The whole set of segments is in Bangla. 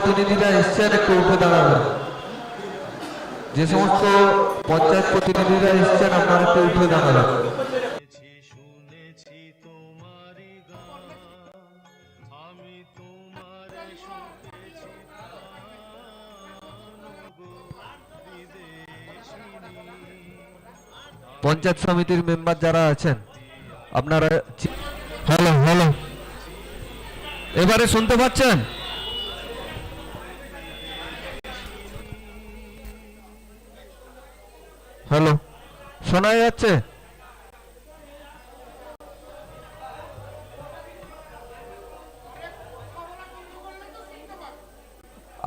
প্রতিনিধিরা এসছেন একটু উঠে দাঁড়াবেন যে সমস্ত পঞ্চায়েত প্রতিনিধিরা এসছেন আপনারা একটু উঠে দাঁড়াবেন পঞ্চায়েত সমিতির মেম্বার যারা আছেন আপনারা হ্যালো হ্যালো। এবারে শুনতে পাচ্ছেন? হ্যালো, শোনা যাচ্ছে?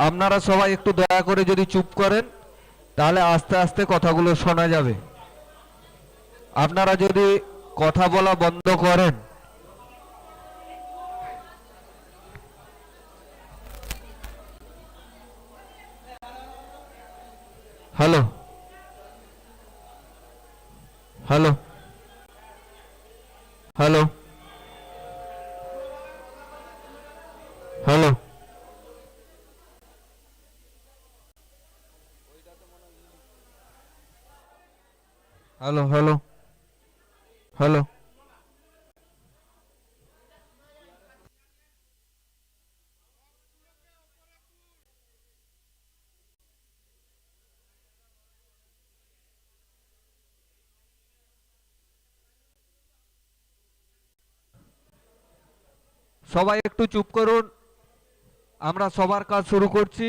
আপনারা সবাই একটু দয়া করে যদি চুপ করেন, তাহলে আস্তে আস্তে কথাগুলো শোনা যাবে। আপনারা যদি কথা বলা বন্ধ করেন, hello. Hello hello hello hello hello সবাই একটু চুপ করুন। আমরা সবার কাজ শুরু করছি।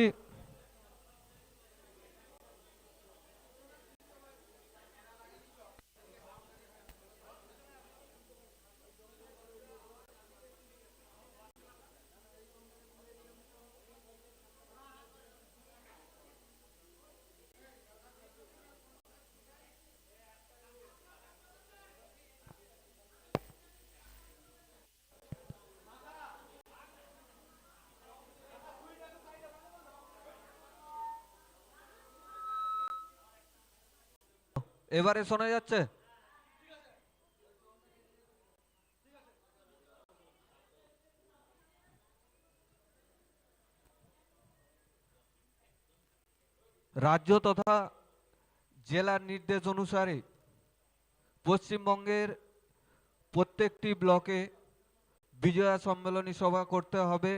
এবারে শোনা যাচ্ছে? রাজ্য তথা জেলার নির্দেশ অনুসারে পশ্চিমবঙ্গের প্রত্যেকটি ব্লকে বিজয়া সম্মেলনী সভা করতে হবে।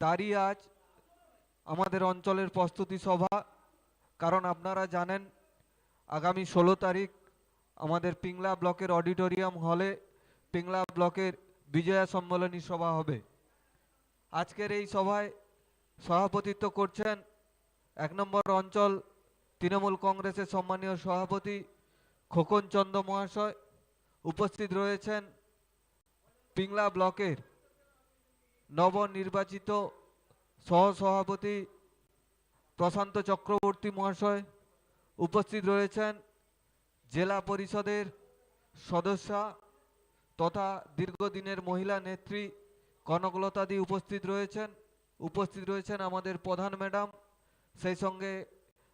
তারই আজ আমাদের অঞ্চলের প্রস্তুতি সভা। কারণ আপনারা জানেন আগামী ষোলো তারিখ আমাদের পিংলা ব্লকের অডিটোরিয়াম হলে পিংলা ব্লকের বিজয়া সম্মেলনী সভা হবে। আজকের এই সভায় সভাপতিত্ব করছেন এক নম্বর অঞ্চল তৃণমূল কংগ্রেসের সম্মানীয় সভাপতি খোকন চন্দ্র মহাশয়, উপস্থিত রয়েছেন পিংলা ব্লকের নবনির্বাচিত সহসভাপতি প্রশান্ত চক্রবর্তী মহাশয় উপস্থিত রয়েছেন জেলা পরিষদের সদস্যা তথা দীর্ঘদিনের মহিলা নেত্রী কনকলতাদি উপস্থিত রয়েছেন। উপস্থিত রয়েছেন আমাদের প্রধান ম্যাডাম, সেই সঙ্গে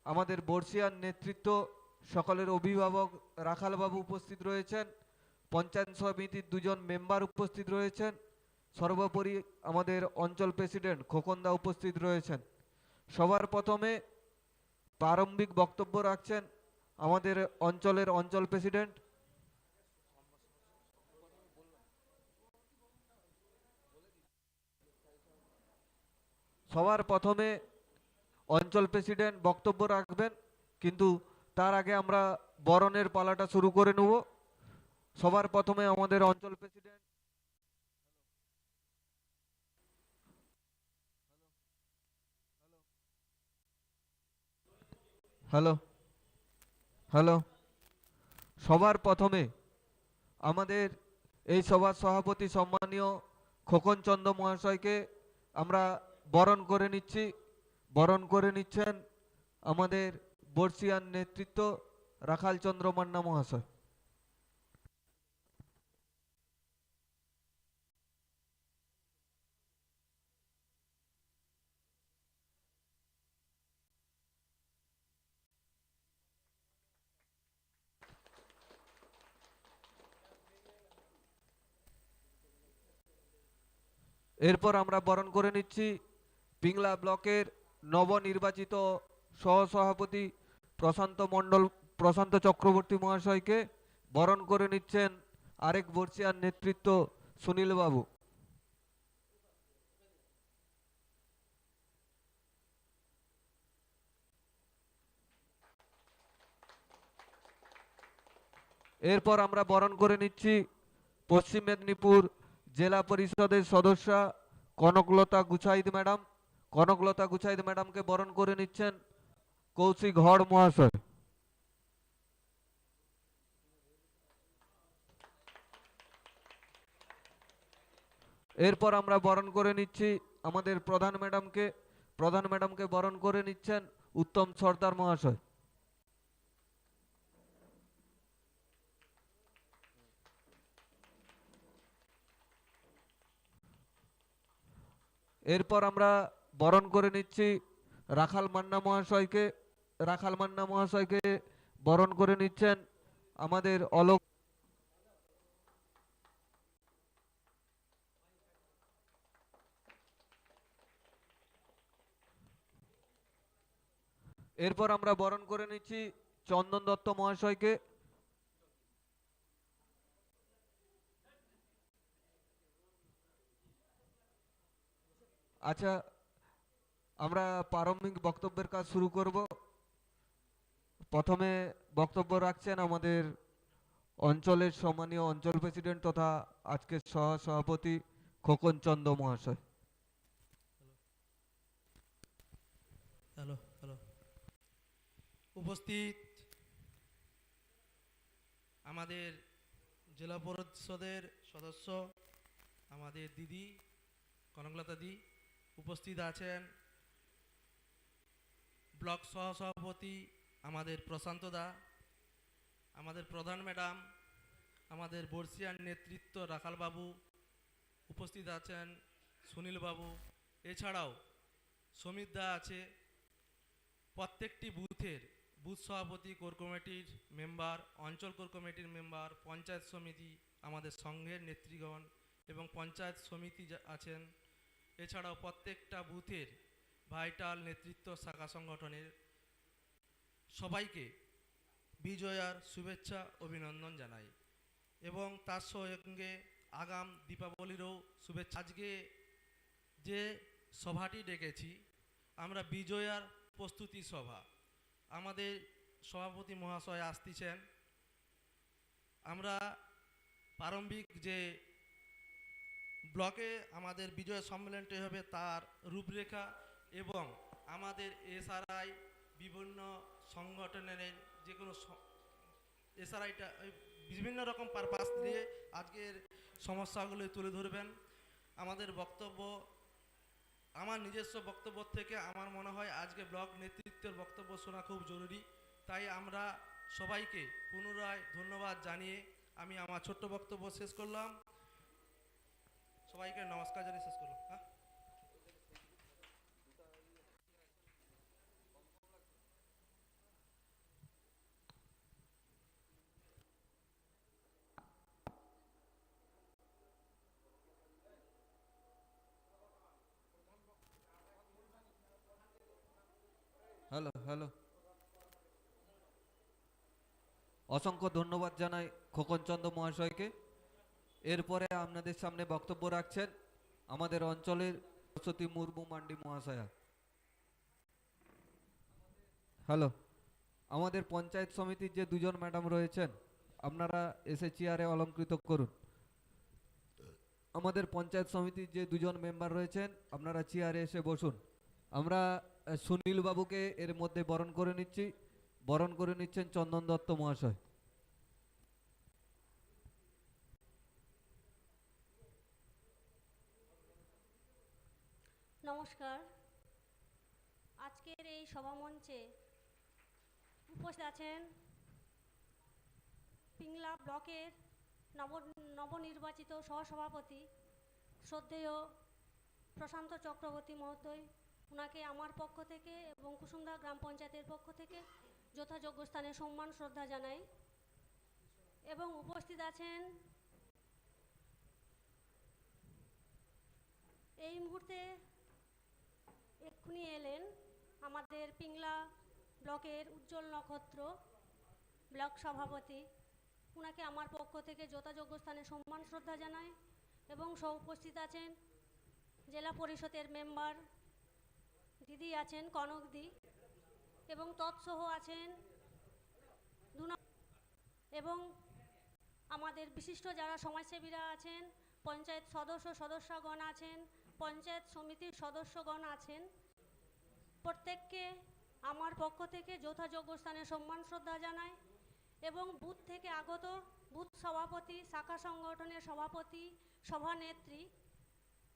আমাদের বর্ষিয়ার নেতৃত্ব সকলের অভিভাবক রাখালবাবু উপস্থিত রয়েছেন, পঞ্চায়েত সমিতির দুজন মেম্বার উপস্থিত রয়েছেন, সর্বোপরি আমাদের অঞ্চল প্রেসিডেন্ট খোকনদা উপস্থিত রয়েছেন। সবার প্রথমে প্রারম্ভিক বক্তব্য রাখছেন আমাদের অঞ্চলের অঞ্চল প্রেসিডেন্ট। সবার প্রথমে অঞ্চল প্রেসিডেন্ট বক্তব্য রাখবেন, কিন্তু তার আগে আমরা বরণের পালাটা শুরু করে নেব। সবার প্রথমে আমাদের অঞ্চল প্রেসিডেন্ট হ্যালো? হ্যালো? সবার প্রথমে আমাদের এই সভার সভাপতি সম্মানীয় খোকন চন্দ্র মহাশয়কে আমরা বরণ করে নিচ্ছি। বরণ করে নিচ্ছেন আমাদের বর্ষিয়ান নেতৃত্ব রাখালচন্দ্র মান্না মহাশয়। এরপর আমরা বরণ করে নিচ্ছি পিংলা ব্লকের নবনির্বাচিত সহসভাপতি প্রশান্ত মণ্ডল, প্রশান্ত চক্রবর্তী মহাশয়কে বরণ করে নিচ্ছেন আরেক বর্ষিয়ার নেতৃত্ব সুনীল বাবু এরপর আমরা বরণ করে নিচ্ছি পশ্চিম মেদিনীপুর জেলা পরিষদের সদস্যা কনকলতা গুছাইদ ম্যাডাম, কনকলতা গুছাইদ ম্যাডামকে বরণ করে নিচ্ছেন কৌশিক হর মহাশয়। এরপর আমরা বরণ করে নিচ্ছি আমাদের প্রধান ম্যাডামকে। প্রধান ম্যাডামকে বরণ করে নিচ্ছেন উত্তম সর্দার মহাশয়। এরপর আমরা বরণ করে নিচ্ছি রাখাল মান্না মহাশয়কে, রাখাল মান্না মহাশয়কে বরণ করে নিচ্ছেন আমাদের অলোক। এরপর আমরা বরণ করে নিচ্ছি চন্দন দত্ত মহাশয়কে। আচ্ছা আমরা প্রারম্ভিক বক্তব্যের কাজ শুরু করব। প্রথমে বক্তব্য রাখছেন আমাদের অঞ্চলের সম্মানীয় অঞ্চল প্রেসিডেন্ট তথা আজকের সহ সভাপতি খোকন চন্দ মহাশয়। উপস্থিত আমাদের জেলা পরিষদের সদস্য, আমাদের দিদি, কনকলতা দি উপস্থিত আছেন ব্লক সহসভাপতি আমাদের প্রশান্ত দা, আমাদের প্রধান ম্যাডাম, আমাদের বর্ষিয়ান নেতৃত্ব রাখাল বাবু উপস্থিত আছেন সুনীল বাবু এছাড়াও সমীর দা আছে, প্রত্যেকটি বুথের বুথ সভাপতি কোর কমিটির মেম্বার, অঞ্চল কোর কমিটির মেম্বার, পঞ্চায়েত সমিতি আমাদের সংঘের নেতৃগণ এবং পঞ্চায়েত সমিতি আছেন এছাড়াও প্রত্যেকটা বুথের ভাইটাল নেতৃত্ব শাখা সংগঠনের সবাইকে বিজয়ার শুভেচ্ছা, অভিনন্দন জানাই। এবং তার সঙ্গে আগাম দীপাবলিরও শুভেচ্ছা। আজকে যে সভাটি ডেকেছি, আমরা বিজয়ার প্রস্তুতি সভা। আমাদের সভাপতি মহাশয় আসতেছেন। আমরা প্রারম্ভিক যে ব্লকে আমাদের বিজয় সম্মেলনটি হবে তার রূপরেখা এবং আমাদের এসআরআই বিভিন্ন সংগঠনের যে কোনো এসআরআইটা বিভিন্ন রকম পারপাস দিয়ে আজকের সমস্যাগুলো তুলে ধরবেন। আমাদের বক্তব্য, আমার নিজস্ব বক্তব্য থেকে আমার মনে হয় আজকে ব্লক নেতৃত্বের বক্তব্য শোনা খুব জরুরি। তাই আমরা সবাইকে পুনরায় ধন্যবাদ জানিয়ে আমি আমার ছোট্ট বক্তব্য শেষ করলাম। সবাইকে নমস্কার জানিয়ে শেষ করলাম হ্যাঁ? Hello hello. অসংখ্য ধন্যবাদ জানাই খোকনচন্দ্র মহাশয়কে। এরপরে আপনাদের সামনে বক্তব্য রাখছেন আমাদের অঞ্চলের সরস্বতী মুর্মু মান্ডি মহাশয়া। হ্যালো, আমাদের পঞ্চায়েত সমিতির যে দুজন ম্যাডাম রয়েছেন, আপনারা এসে চেয়ারে অলঙ্কৃত করুন। আমাদের পঞ্চায়েত সমিতির যে দুজন মেম্বার রয়েছেন, আপনারা চেয়ারে এসে বসুন। আমরা সুনীল বাবুকে এর মধ্যে বরণ করে নিচ্ছি। বরণ করে নিচ্ছেন চন্দন দত্ত মহাশয় নমস্কার আজকের এই সভামঞ্চে উপস্থিত আছেন পিংলা ব্লকের নব নবনির্বাচিত সহসভাপতি শ্রদ্ধেয় প্রশান্ত চক্রবর্তী মহোদয়। ওনাকে আমার পক্ষ থেকে এবং কুসুমদা গ্রাম পঞ্চায়েতের পক্ষ থেকে যথাযোগ্য স্থানে সম্মান, শ্রদ্ধা জানাই। এবং উপস্থিত আছেন এই মুহূর্তে এক্ষুনি এলেন আমাদের পিংলা ব্লকের উজ্জ্বল নক্ষত্র ব্লক সভাপতি। ওনাকে আমার পক্ষ থেকে যথাযোগ্য স্থানে সম্মান, শ্রদ্ধা জানাই এবং সহ উপস্থিত আছেন জেলা পরিষদের মেম্বার, দিদি আছেন কনকদি এবং তৎসহ আছেন এবং আমাদের বিশিষ্ট যারা সমাজসেবীরা আছেন, পঞ্চায়েত সদস্য সদস্যগণ আছেন, পঞ্চায়েত সমিতির সদস্যগণ আছেন। প্রত্যেককে আমার পক্ষ থেকে যথাযোগ্য স্থানে সম্মান, শ্রদ্ধা জানাই এবং বুথ থেকে আগত বুথ সভাপতি, শাখা সংগঠনের সভাপতি, সভানেত্রী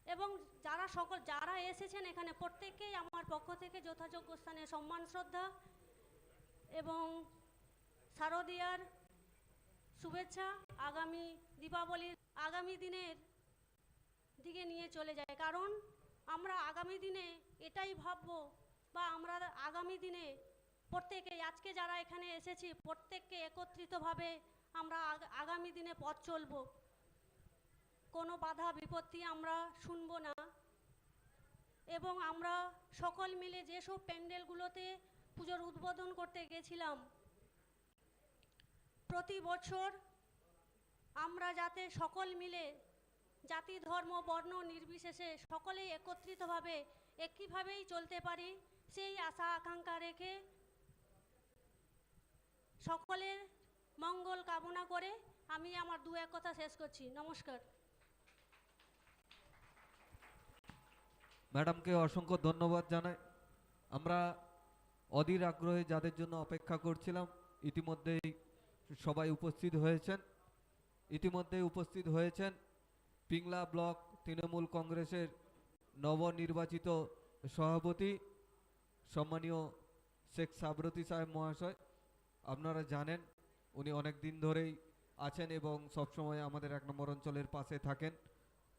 এবং যারা সকল, যারা এসেছেন এখানে প্রত্যেককেই আমার পক্ষ থেকে যথাযোগ্য স্থানে সম্মান, শ্রদ্ধা এবং শারদীয়ার শুভেচ্ছা আগামী দীপাবলির, আগামী দিনের দিকে নিয়ে চলে যায়। কারণ আমরা আগামী দিনে এটাই ভাববো বা আমরা আগামী দিনে প্রত্যেকে, আজকে যারা এখানে এসেছি, প্রত্যেককে একত্রিতভাবে আমরা আগামী দিনে পথ চলবো। কোনো বাধা, বিপত্তি আমরা শুনব না। এবং আমরা সকল মিলে যেসব প্যান্ডেলগুলোতে পুজোর উদ্বোধন করতে গেছিলাম, প্রতি বছর আমরা যাতে সকল মিলে জাতি, ধর্ম, বর্ণ নির্বিশেষে সকলেই একত্রিতভাবে একইভাবেই চলতে পারি সেই আশা আকাঙ্ক্ষা রেখে সকলের মঙ্গল কামনা করে আমি আমার দু এক কথা শেষ করছি। নমস্কার। ম্যাডামকে অসংখ্য ধন্যবাদ জানাই। আমরা অধীর আগ্রহে যাদের জন্য অপেক্ষা করছিলাম, ইতিমধ্যেই সবাই উপস্থিত হয়েছেন। ইতিমধ্যেই উপস্থিত হয়েছেন পিংলা ব্লক তৃণমূল কংগ্রেসের নবনির্বাচিত সভাপতি সম্মানীয় শেখ সাবরতী সাহেব মহাশয়, আপনারা জানেন উনি অনেক দিন ধরেই আছেন এবং সবসময় আমাদের এক নম্বর অঞ্চলের পাশে থাকেন।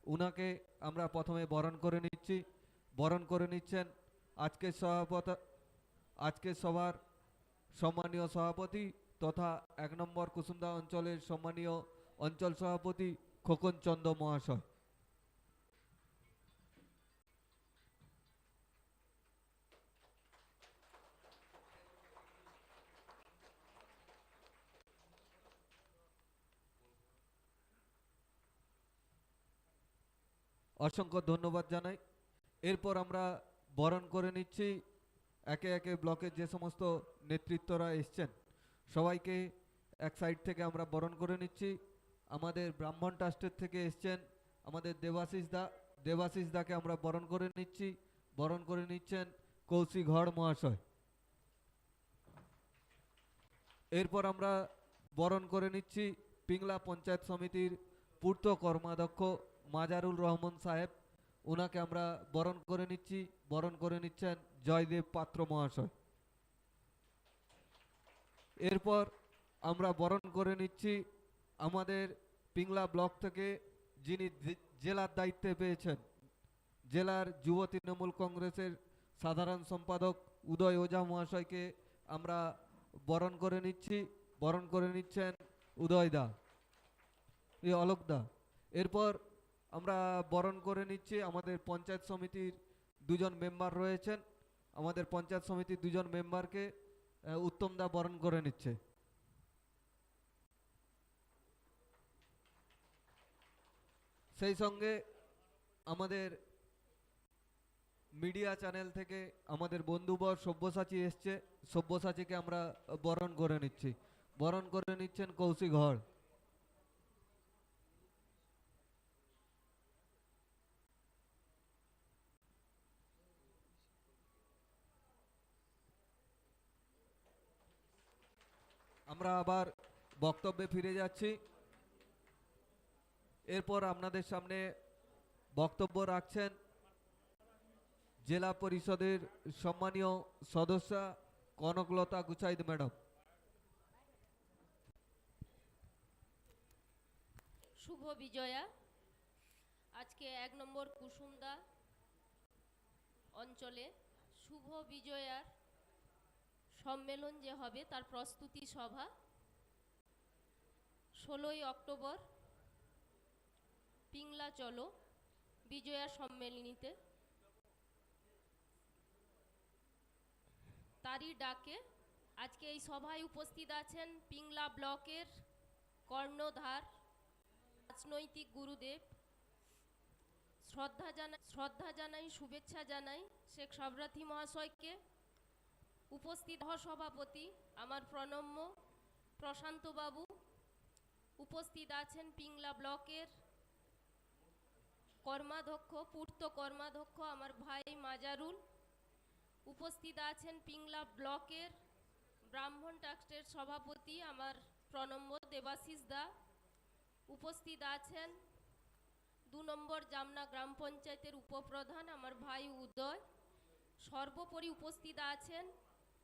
উনাকে আমরা প্রথমে বরণ করে নিচ্ছি। বরণ করে নিচ্ছেন আজকের সভাপত আজকের সভার সম্মানীয় সভাপতি তথা এক নম্বর কুসুমদা অঞ্চলের সম্মানীয় অঞ্চল সভাপতি খোকন চন্দ মহাশয়। অসংখ্য ধন্যবাদ জানাই। এরপর আমরা বরণ করে নিচ্ছি। একে একে ব্লকের যে সমস্ত নেতৃত্বরা এসছেন, সবাইকে এক সাইড থেকে আমরা বরণ করে নিচ্ছি। আমাদের ব্রাহ্মণ ট্রাস্টের থেকে এসছেন আমাদের দেবাশিস দা। দেবাশিস দাকে আমরা বরণ করে নিচ্ছি। বরণ করে নিচ্ছেন কৌশিক হর মহাশয়। এরপর আমরা বরণ করে নিচ্ছি পিংলা পঞ্চায়েত সমিতির পূর্ত কর্মাধ্যক্ষ মাজারুল রহমান সাহেব ওনাকে আমরা বরণ করে নিচ্ছি। বরণ করে নিচ্ছেন জয়দেব পাত্র মহাশয়। এরপর আমরা বরণ করে নিচ্ছি আমাদের পিংলা ব্লক থেকে যিনি জেলার দায়িত্বে পেয়েছেন। জেলার যুব তৃণমূল কংগ্রেসের সাধারণ সম্পাদক উদয় ওঝা মহাশয়কে আমরা বরণ করে নিচ্ছি। বরণ করে নিচ্ছেন উদয় দা, এই অলোক দা। এরপর আমরা বরণ করে নিচ্ছি। আমাদের পঞ্চায়েত সমিতির দুজন মেম্বার রয়েছেন। আমাদের পঞ্চায়েত সমিতির দুজন মেম্বারকে আহ, উত্তম দা বরণ করে নিচ্ছে। সেই সঙ্গে আমাদের মিডিয়া চ্যানেল থেকে আমাদের বন্ধুবর সব্যসাচী এসছে। সব্যসাচীকে আমরা বরণ করে নিচ্ছি। বরণ করে নিচ্ছেন কৌশিক হর। আমরা আবার বক্তব্যে ফিরে যাচ্ছি। এরপর আপনাদের সামনে বক্তব্য রাখছেন জেলা পরিষদের সম্মানীয় সদস্যা কনকলতা গুচাইদ ম্যাডাম। শুভ বিজয়া। আজকে এক নম্বর কুসুমদা অঞ্চলে শুভ বিজয়ার সম্মেলন যে হবে তার প্রস্তুতি সভা ষোলোই অক্টোবর পিংলা চলো, বিজয়া সম্মেলনীতে। তারই ডাকে আজকে এই সভায় উপস্থিত আছেন পিংলা ব্লকের কর্ণধার, রাজনৈতিক গুরুদেব। শ্রদ্ধা জানাই শ্রদ্ধা জানাই, শুভেচ্ছা জানাই শেখ সবরাথী মহাশয়কে। উপস্থিত সভাপতি আমার প্রণম্য প্রশান্তবাবু উপস্থিত আছেন পিংলা ব্লকের কর্মাধ্যক্ষ, পূর্ত কর্মাধ্যক্ষ আমার ভাই মাজারুল, উপস্থিত আছেন পিংলা ব্লকের ব্রাহ্মণ ট্রাস্টের সভাপতি আমার প্রণম্য দেবাশিস দা, উপস্থিত আছেন দু নম্বর জামনা গ্রাম পঞ্চায়েতের উপপ্রধান আমার ভাই উদয়, সর্বোপরি উপস্থিত আছেন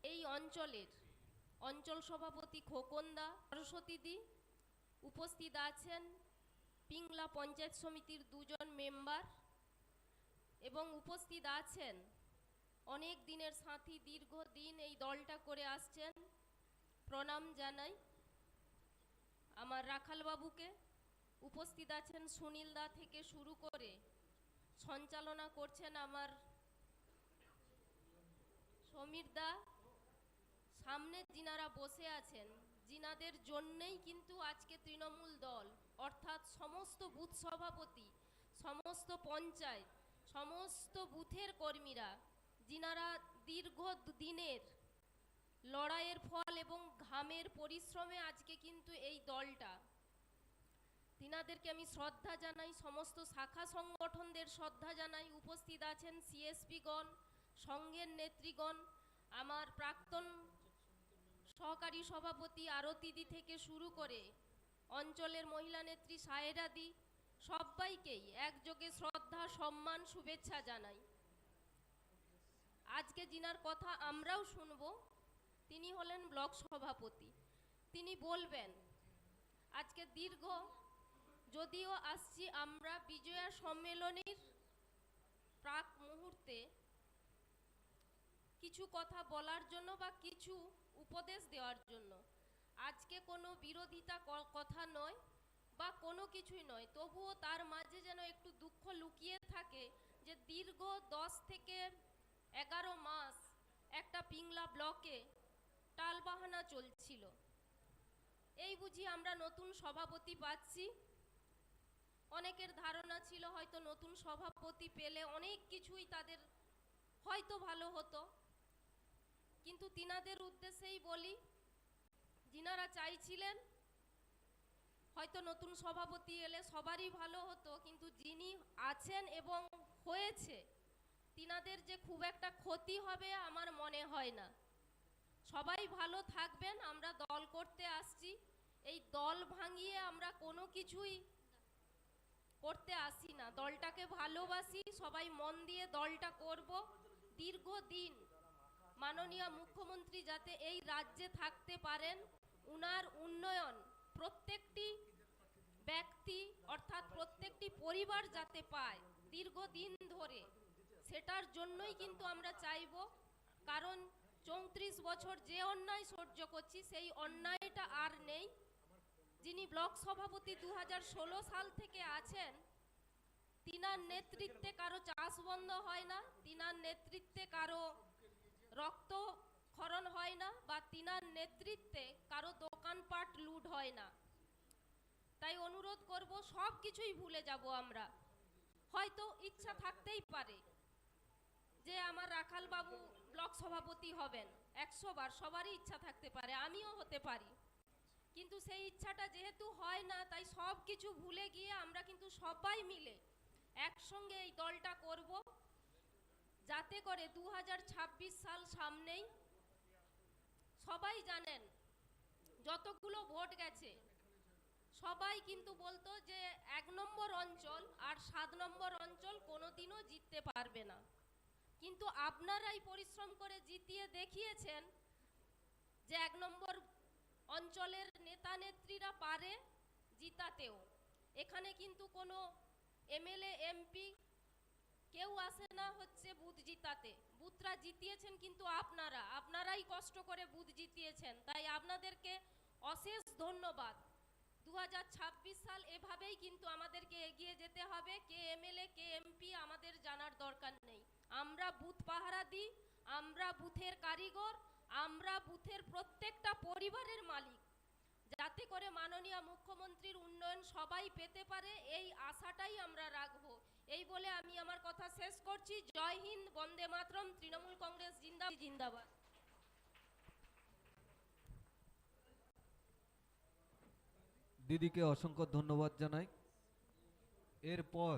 এই অঞ্চলের অঞ্চল সভাপতি খোকন্দা, সরস্বতী দি উপস্থিত আছেন। পিংলা পঞ্চায়েত সমিতির দুজন মেম্বার এবং উপস্থিত আছেন। অনেক দিনের সাথী দীর্ঘদিন এই দলটা করে আসছেন। প্রণাম জানাই। আমার রাখালবাবুকে উপস্থিত আছেন সুনীল দা থেকে শুরু করে সঞ্চালনা করছেন আমার সমীর দা সামনে যিনারা বসে আছেন, যিনাদের জন্যেই কিন্তু আজকে তৃণমূল দল, অর্থাৎ সমস্ত বুথ সভাপতি, সমস্ত পঞ্চায়েত, সমস্ত বুথের কর্মীরা, যিনারা দীর্ঘ দিনের লড়াইয়ের ফল এবং ঘামের পরিশ্রমে আজকে কিন্তু এই দলটা, তিনাদেরকে আমি শ্রদ্ধা জানাই, সমস্ত শাখা সংগঠনদের শ্রদ্ধা জানাই, উপস্থিত আছেন সিএসপিগণ সংঘের নেত্রীগণ, আমার প্রাক্তন সহকারী সভাপতি আরতিদি থেকে শুরু করে অঞ্চলের মহিলা নেত্রী সায়েরাদি সবাইকেই একযোগে শ্রদ্ধা, সম্মান, শুভেচ্ছা জানাই। আজকে যিনার কথা আমরাও শুনব। তিনি হলেন ব্লক সভাপতি। তিনি বলবেন, আজকে দীর্ঘ, যদিও আসছি আমরা বিজয়া সম্মেলনের প্রাক মুহূর্তে, কিছু কথা বলার জন্য বা কিছু উপদেশ দেওয়ার জন্য। আজকে কোনো বিরোধিতা কথা নয় বা কোনো কিছুই নয়, তবুও তার মাঝে যেন একটু দুঃখ লুকিয়ে থাকে যে দীর্ঘ দশ থেকে এগারো মাস একটা পিংলা ব্লকে টালবাহানা চলছিল। এই বুঝি আমরা নতুন সভাপতি পাচ্ছি। অনেকের ধারণা ছিল হয়তো নতুন সভাপতি পেলে অনেক কিছুই তাদের হয়তো ভালো হতো। কিন্তু তিনাদের উদ্দেশ্যেই বলি, যিনারা চাইছিলেন, হয়তো নতুন সভাপতি এলে সবারই ভালো হতো, কিন্তু যিনি আছেন এবং হয়েছে, তিনাদের যে খুব একটা ক্ষতি হবে আমার মনে হয় না। সবাই ভালো থাকবেন, আমরা দল করতে আসছি। এই দল ভাঙিয়ে আমরা কোনো কিছুই করতে আসি না। দলটাকে ভালোবাসি, সবাই মন দিয়ে দলটা করব। দীর্ঘদিন মাননীয় মুখ্যমন্ত্রী যাতে এই রাজ্যে থাকতে পারেন, উনার উন্নয়ন প্রত্যেকটি ব্যক্তি অর্থাৎ প্রত্যেকটি পরিবার যাতে পায় দীর্ঘদিন ধরে, সেটার জন্যই কিন্তু আমরা চাইব। কারণ চৌত্রিশ বছর যে অন্যায় সহ্য করছি, সেই অন্যায়টা আর নেই। যিনি ব্লক সভাপতি দু হাজার ষোলো সাল থেকে আছেন, তিনার নেতৃত্বে কারও চাষ বন্ধ হয় না, তিনার নেতৃত্বে কারও রক্ত ক্ষরণ হয় না বা তিনার নেতৃত্বে কারও দোকানপাট লুট হয় না। তাই অনুরোধ করব, সব কিছুই ভুলে যাব আমরা। হয়তো ইচ্ছা থাকতেই পারে যে আমার রাখাল বাবু ব্লক সভাপতি হবেন। একশো বার সবারই ইচ্ছা থাকতে পারে, আমিও হতে পারি। কিন্তু সেই ইচ্ছাটা যেহেতু হয় না, তাই সব কিছু ভুলে গিয়ে আমরা কিন্তু সবাই মিলে একসঙ্গে এই দলটা করব। যাতে করে দু হাজার ছাব্বিশ সাল সামনেই সবাই জানেন যতগুলো ভোট গেছে, সবাই কিন্তু বলতো যে এক নম্বর অঞ্চল আর সাত নম্বর অঞ্চল কোনোদিনও জিততে পারবে না। কিন্তু আপনারাই পরিশ্রম করে জিতিয়ে দেখিয়েছেন যে এক নম্বর অঞ্চলের নেতা নেত্রীরা পারে জিতাতেও। এখানে কিন্তু কোনো এমএলএ, এমপি কেউ আসে না হচ্ছে বুথ জিতাতে। বুথরা জিতিয়েছেন কিন্তু আপনারা। আপনারাই কষ্ট করে বুথ জিতিয়েছেন। তাই আপনাদেরকে অশেষ ধন্যবাদ। দু হাজার ছাব্বিশ সাল এভাবেই কিন্তু আমাদেরকে এগিয়ে যেতে হবে। কে এমএলএ, কে এমপি আমাদের জানার দরকার নেই। আমরা বুথ পাহারা দিই, আমরা বুথের কারিগর, আমরা বুথের প্রত্যেকটা পরিবারের মালিক। যাতে করে মাননীয় মুখ্যমন্ত্রীর উন্নয়ন সবাই পেতে পারে, এই আশাটাই আমরা রাখব। এই বলে আমি আমার কথা শেষ করছি। জয় হিন্দ, বন্দে মাতরম, তৃণমূল কংগ্রেস জিন্দা জিন্দাবাদ। দিদিকে অসংখ্য ধন্যবাদ জানাই। এরপর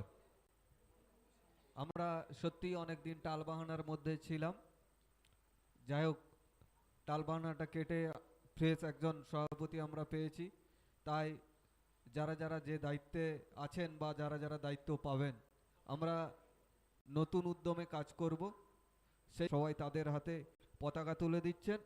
আমরা সত্যি অনেক দিন টালবাহানার মধ্যে ছিলাম। যাই হোক, টালবাহানাটা কেটে ফ্রেশ একজন সভাপতি আমরা পেয়েছি। তাই যারা যারা যে দায়িত্বে আছেন বা যারা যারা দায়িত্ব পাবেন আমরা নতুন উদ্যমে কাজ করব। সে সবাই তাদের হাতে পতাকা তুলে দিচ্ছেন।